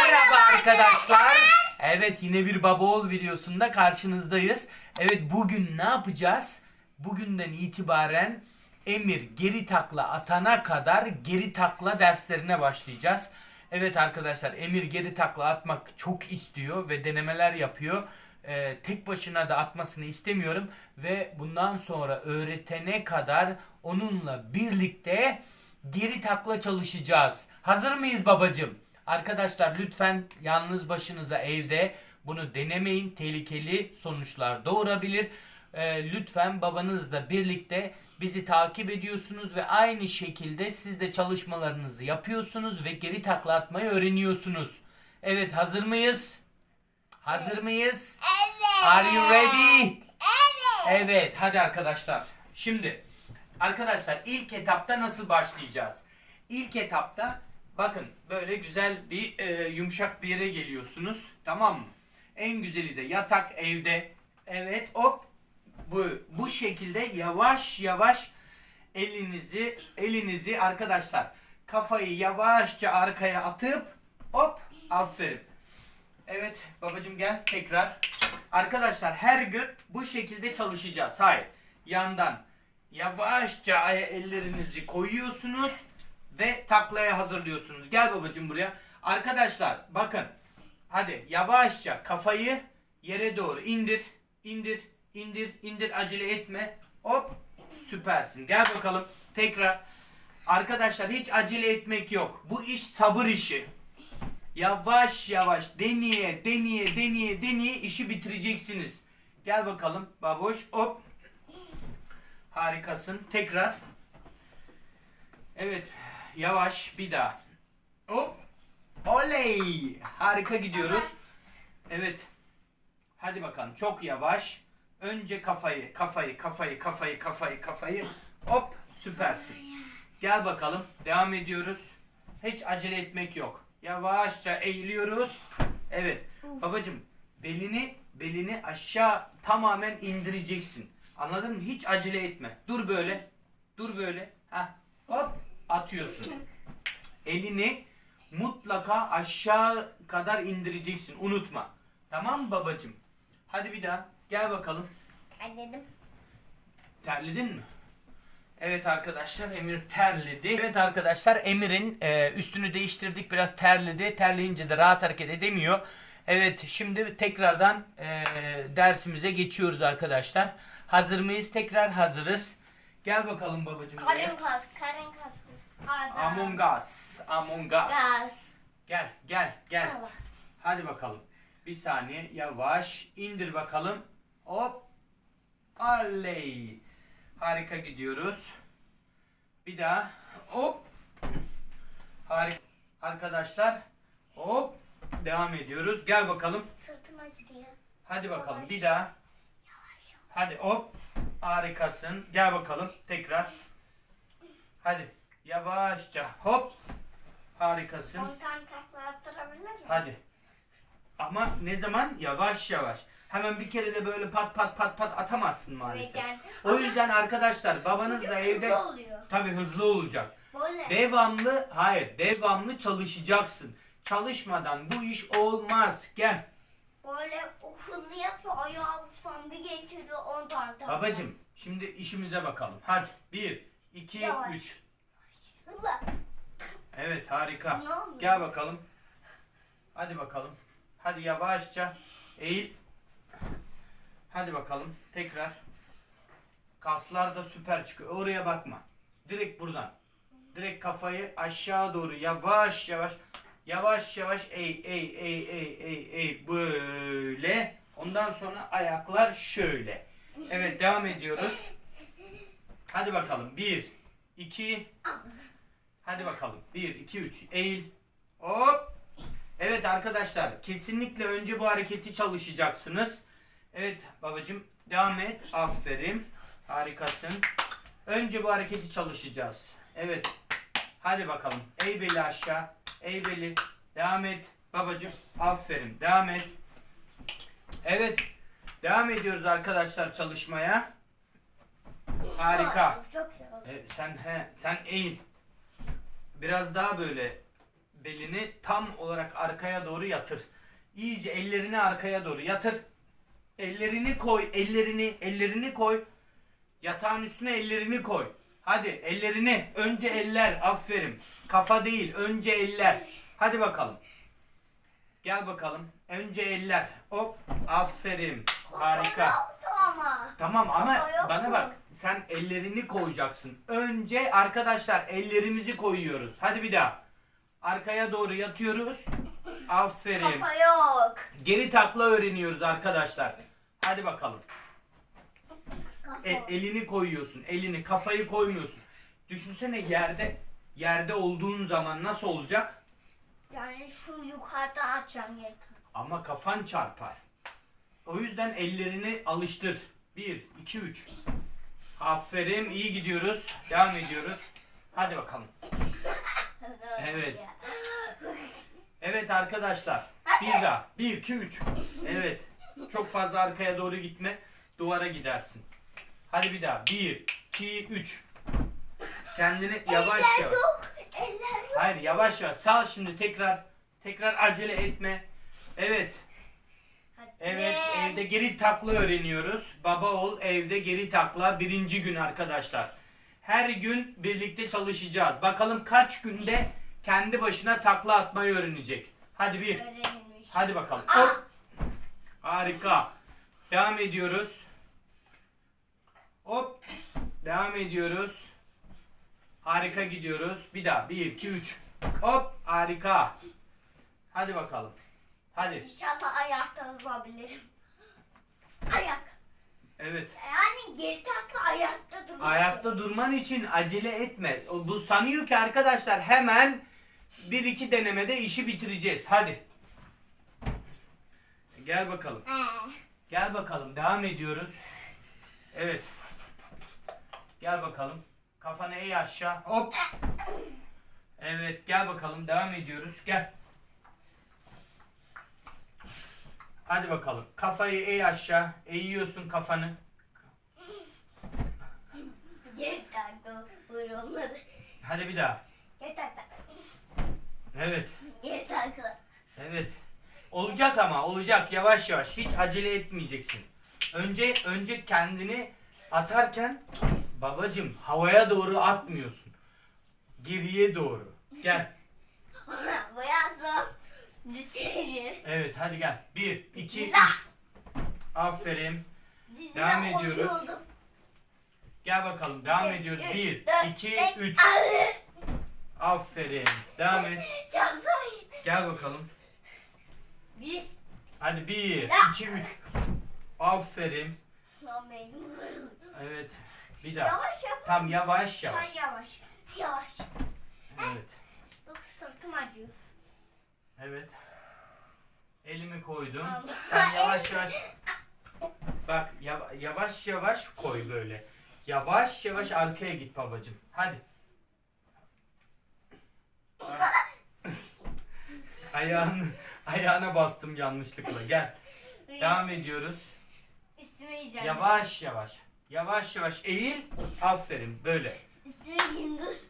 Merhaba arkadaşlar. Evet yine bir baba oğul videosunda karşınızdayız. Evet bugün ne yapacağız? Bugünden itibaren Emir geri takla atana kadar geri takla derslerine başlayacağız. Evet arkadaşlar Emir geri takla atmak çok istiyor ve denemeler yapıyor. Ee, tek başına da atmasını istemiyorum ve bundan sonra öğretene kadar onunla birlikte geri takla çalışacağız. Hazır mıyız babacım? Arkadaşlar lütfen yalnız başınıza evde bunu denemeyin. Tehlikeli sonuçlar doğurabilir. Ee, lütfen babanızla birlikte bizi takip ediyorsunuz ve aynı şekilde siz de çalışmalarınızı yapıyorsunuz ve geri takla atmayı öğreniyorsunuz. Evet hazır mıyız? Hazır mıyız? Evet. Are you ready? Evet. Evet hadi arkadaşlar. Şimdi arkadaşlar ilk etapta nasıl başlayacağız? İlk etapta bakın böyle güzel bir e, yumuşak bir yere geliyorsunuz. Tamam mı? En güzeli de yatak evde. Evet hop bu bu şekilde yavaş yavaş elinizi elinizi arkadaşlar kafayı yavaşça arkaya atıp hop aferin. Evet babacım gel tekrar. Arkadaşlar her gün bu şekilde çalışacağız. Hayır. Yandan yavaşça ellerinizi koyuyorsunuz ve taklaya hazırlıyorsunuz. Gel babacım buraya. Arkadaşlar bakın. Hadi yavaşça kafayı yere doğru indir. indir, indir, indir. Acele etme. Hop. Süpersin. Gel bakalım. Tekrar. Arkadaşlar hiç acele etmek yok. Bu iş sabır işi. Yavaş yavaş deneye deneye deneye deneye işi bitireceksiniz. Gel bakalım baboş hop. Harikasın. Tekrar. Evet. Yavaş bir daha. Hop. Oley. Harika gidiyoruz. Evet. Hadi bakalım çok yavaş. Önce kafayı, kafayı, kafayı, kafayı, kafayı, kafayı. Hop süpersin. Gel bakalım. Devam ediyoruz. Hiç acele etmek yok. Yavaşça eğiliyoruz. Evet. Babacım belini belini aşağı tamamen indireceksin. Anladın mı? Hiç acele etme. Dur böyle. Dur böyle. Ha. Hop atıyorsun. Elini mutlaka aşağı kadar indireceksin. Unutma. Tamam mı babacım? Hadi bir daha. Gel bakalım. Anladım. Terledin mi? Evet arkadaşlar Emir terledi. Evet arkadaşlar Emir'in e, üstünü değiştirdik biraz terledi. Terleyince de rahat hareket edemiyor. Evet şimdi tekrardan e, dersimize geçiyoruz arkadaşlar. Hazır mıyız? Tekrar hazırız. Gel bakalım babacığım. Karın kas, karın kas. Adam. Among Us. Among Us. Gaz. Gel gel gel. Allah. Hadi bakalım. Bir saniye yavaş indir bakalım. Hop. Alley. Harika gidiyoruz. Bir daha. Hop. Harika. Arkadaşlar. Hop. Devam ediyoruz. Gel bakalım. Sırtım acıyor. Hadi bakalım. Yavaş. Bir daha. Yavaş. Hadi hop. Harikasın. Gel bakalım. Tekrar. Hadi. Yavaşça. Hop. Harikasın. 10 tane takla attırabilir miyim? Hadi. Ama ne zaman? Yavaş yavaş. Hemen bir kere de böyle pat pat pat pat atamazsın maalesef. Evet, yani- O yüzden arkadaşlar babanızla Çok evde hızlı oluyor. tabi hızlı olacak. Böyle. Devamlı hayır devamlı çalışacaksın. Çalışmadan bu iş olmaz. Gel. Böyle hızlı yapıyor. Ayağı bir geçiriyor 10 tane. Babacım şimdi işimize bakalım. Hadi. Bir, iki, Yavaş. üç. Evet harika. Gel bakalım. Hadi bakalım. Hadi yavaşça eğil. Hadi bakalım. Tekrar. Kaslar da süper çıkıyor. Oraya bakma. Direkt buradan. Direkt kafayı aşağı doğru yavaş yavaş yavaş yavaş eğ eğ eğ eğ eğ eğ böyle. Ondan sonra ayaklar şöyle. Evet devam ediyoruz. Hadi bakalım. Bir, iki, Hadi bakalım. 1, 2, 3. Eğil. Hop. Evet arkadaşlar. Kesinlikle önce bu hareketi çalışacaksınız. Evet babacım. Devam et. Aferin. Harikasın. Önce bu hareketi çalışacağız. Evet. Hadi bakalım. Ey beli aşağı. Ey beli. Devam et. Babacım. Aferin. Devam et. Evet. Devam ediyoruz arkadaşlar çalışmaya. Harika. Aa, Çok şey oldu. E, sen he, sen eğil. Biraz daha böyle belini tam olarak arkaya doğru yatır. İyice ellerini arkaya doğru yatır. Ellerini koy, ellerini, ellerini koy. Yatağın üstüne ellerini koy. Hadi ellerini, önce eller, aferin. Kafa değil, önce eller. Hadi bakalım. Gel bakalım. Önce eller. Hop, aferin. Harika. Ama. Tamam ama Kafa yok bana mu? bak. Sen ellerini koyacaksın. Önce arkadaşlar ellerimizi koyuyoruz. Hadi bir daha. Arkaya doğru yatıyoruz. Aferin. Kafa yok. Geri takla öğreniyoruz arkadaşlar. Hadi bakalım. Kafa. E, elini koyuyorsun. Elini, kafayı koymuyorsun. Düşünsene yerde yerde olduğun zaman nasıl olacak? Yani şu yukarıdan açacağım yeri. Ama kafan çarpar. O yüzden ellerini alıştır. 1, 2, 3. Aferin. iyi gidiyoruz. Devam ediyoruz. Hadi bakalım. Evet. Evet arkadaşlar. Bir daha. 1, 2, 3. Evet. Çok fazla arkaya doğru gitme. Duvara gidersin. Hadi bir daha. 1, 2, 3. Kendini yavaş Eller yavaş. Hayır yavaş yavaş. Sağ şimdi tekrar. Tekrar acele etme. Evet. Evet Ve- evde geri takla öğreniyoruz. Baba ol evde geri takla birinci gün arkadaşlar. Her gün birlikte çalışacağız. Bakalım kaç günde kendi başına takla atmayı öğrenecek. Hadi bir. Öğrenilmiş. Hadi bakalım. Hop. Harika. Devam ediyoruz. Hop. Devam ediyoruz. Harika gidiyoruz. Bir daha. 1, 2, 3. Hop. Harika. Hadi bakalım. Hadi. İnşallah ayakta uzabilirim. Ayak. Evet. Yani geri takla ayakta durmak. Ayakta durman için acele etme. Bu sanıyor ki arkadaşlar hemen bir iki denemede işi bitireceğiz. Hadi. Gel bakalım. Gel bakalım. Devam ediyoruz. Evet. Gel bakalım. Kafanı eğ aşağı. Hop. Evet gel bakalım. Devam ediyoruz. Gel. Hadi bakalım. Kafayı eğ aşağı. Eğiyorsun kafanı. Geri takla vurulmadı. Hadi bir daha. Geri takla. Evet. Geri takla. Evet. Olacak ama olacak yavaş yavaş. Hiç acele etmeyeceksin. Önce önce kendini atarken babacım havaya doğru atmıyorsun. Geriye doğru. Gel. Evet hadi gel. 1 2 3. Bismillah. Aferin. Devam ediyoruz. Gel bakalım. Devam Bir, ediyoruz. üç, 1 dört, 2 beş, 3. altı. Aferin. Devam et. Çok zor. Gel bakalım. Biz. Hadi 1 Ya. 2 3. Aferin. Lan benim vuruldu. Evet. Bir daha. Yavaş yap. Tam yavaş yavaş. Sen yavaş. Yavaş. Evet. Yok sırtım acıyor. Evet. Elimi koydum. Allah. Sen yavaş yavaş Bak yava- yavaş yavaş koy böyle. Yavaş yavaş arkaya git babacım. Hadi. Ayağını, ayağına bastım yanlışlıkla. Gel. Devam ediyoruz. Yavaş yavaş. Yavaş yavaş eğil. Aferin böyle. İsmi Gündüz.